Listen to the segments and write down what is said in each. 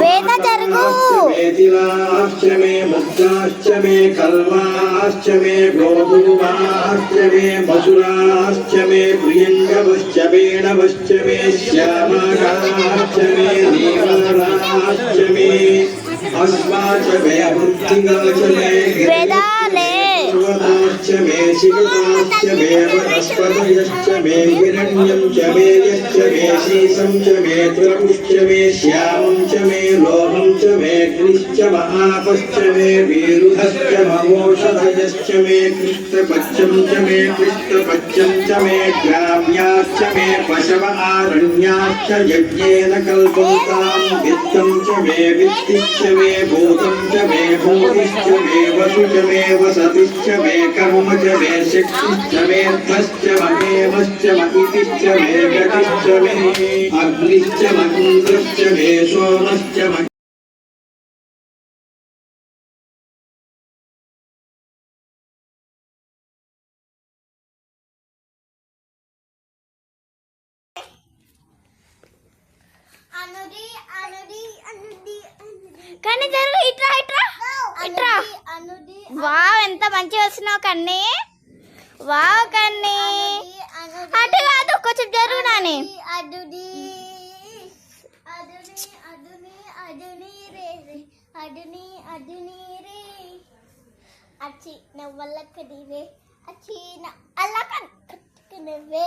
వేద జరుగు. తిలాశ్చ మే ముక్తాశ్చ మే కల్మాశ్చ మే గోధూమాశ్చ మే మధురాశ్చ మే ప్రియంగవశ్చ వేణవశ్చ మే శ్యామకాశ్చ మే నీలాశ్చ మే అస్మాచ మే వృత్తిగాచ మే వేదాలే यश्च मे शिवतमश्च मे वनस्पतयश्च मे हिरण्यं च मे यश्च मे शीसं च मे त्वपुश्च मे श्यामं च मे लोहं च मे कृश्च महापश्च मे वीरुधश्च ममोषधयश्च मे कृष्णपच्चं च मे कृष्णपच्चं च मे ग्राम्याश्च मे पशव आरण्याश्च यज्ञेन कल्पतां वित्तं च मे वित्तिश्च मे भूतं च मे भूतिश्च मे वसु च मे वसतिश्च मे कर्म చ మే శక్తిశ్చ మే ధ్వశ్చ మహేమశ్చ మహితిశ్చ మే గతిశ్చ మే అగ్నిశ్చ మహీంద్రశ్చ మే సోమశ్చ మహి కన్నీ జరుగు ఇట్రా ఇట్రా. ఇట్రా. వావ్ ఎంత మంచిగా వచ్చినావు కన్నీ. వావ్ కన్నీ. అటు కాదు కొంచెం జరుగు నాని. అచ్చి నవ్వలక్కడి రే అచ్చి నా అల్లక కట్టుకునవే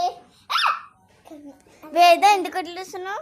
వేద ఎందుకు వదిలేస్తున్నావు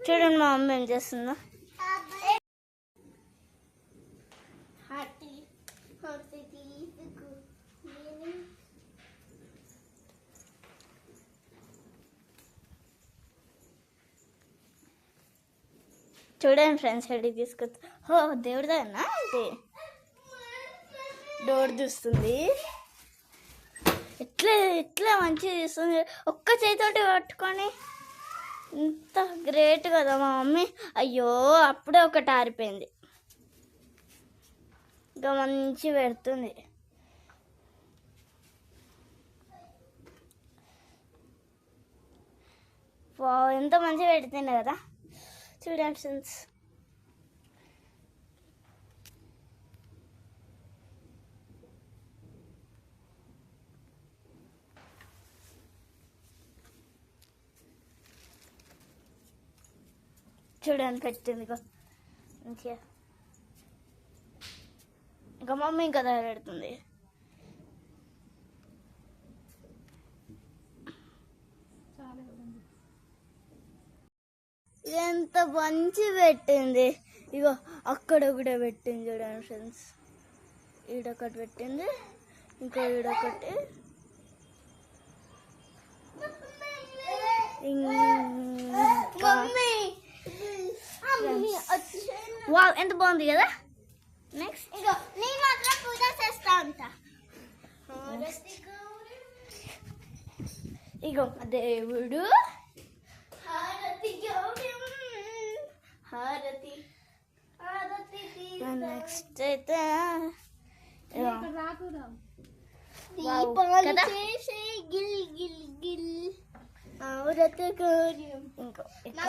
చూడండి మా మమ్మీ ఏం చేస్తుందా. చూడండి ఫ్రెండ్స్ హెడీ తీసుకొచ్చి ఓ దేవుడిదా అంటే డోర్ చూస్తుంది. ఇట్లా ఇట్లా మంచిగా చేస్తుంది. ఒక్క చేతితోటి పట్టుకొని ఇంత గ్రేట్ కదా మా మమ్మీ. అయ్యో అప్పుడే ఒకటి ఆరిపోయింది. ఇంకా మంచి పెడుతుంది. వావ్ ఎంత మంచిగా పెడుతుంది కదా. చూడండి ఫ్రెండ్స్. చూడడానికి పెట్టింది మంచిగా. ఇంకా మమ్మీ ఇంకా పెడుతుంది ఎంత మంచి పెట్టింది. ఇగో అక్కడ కూడా పెట్టింది చూడండి ఫ్రెండ్స్. ఈడొకటి పెట్టింది ఇంకో ఈడొకటి. ఇంకా వావ్ ఎంత బాగుంది కదా? నెక్స్ట్ ఇగో నేను మాత్రం పూజ చేస్తా ఉంటా ఇగో దేవుడు. హారతి హారతి నెక్స్ట్ అయితే దీపాలు? చేసే గిల్ గిల్ గిల్. హారతి గౌరీ ఇంకో ఇక్కడ